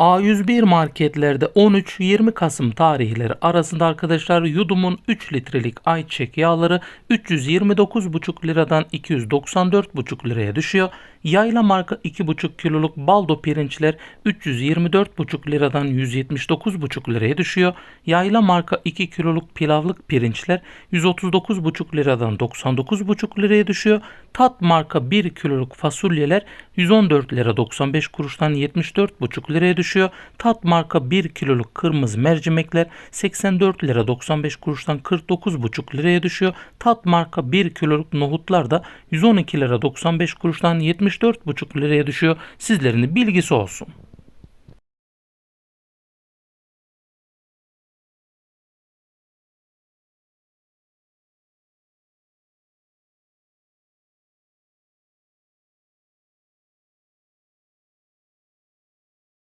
A101 marketlerde 13-20 Kasım tarihleri arasında arkadaşlar Yudum'un 3 litrelik ayçiçek yağları 329,5 liradan 294,5 liraya düşüyor. Yayla marka 2,5 kiloluk baldo pirinçler 324,5 liradan 179,5 liraya düşüyor. Yayla marka 2 kiloluk pilavlık pirinçler 139,5 liradan 99,5 liraya düşüyor. Tat marka 1 kiloluk fasulyeler 114 lira 95 kuruştan 74,5 liraya düşüyor. Tat marka 1 kiloluk kırmızı mercimekler 84 lira 95 kuruştan 49,5 liraya düşüyor. Tat marka 1 kiloluk nohutlar da 112 lira 95 kuruştan 74,5 liraya düşüyor. Sizlerin bilgisi olsun.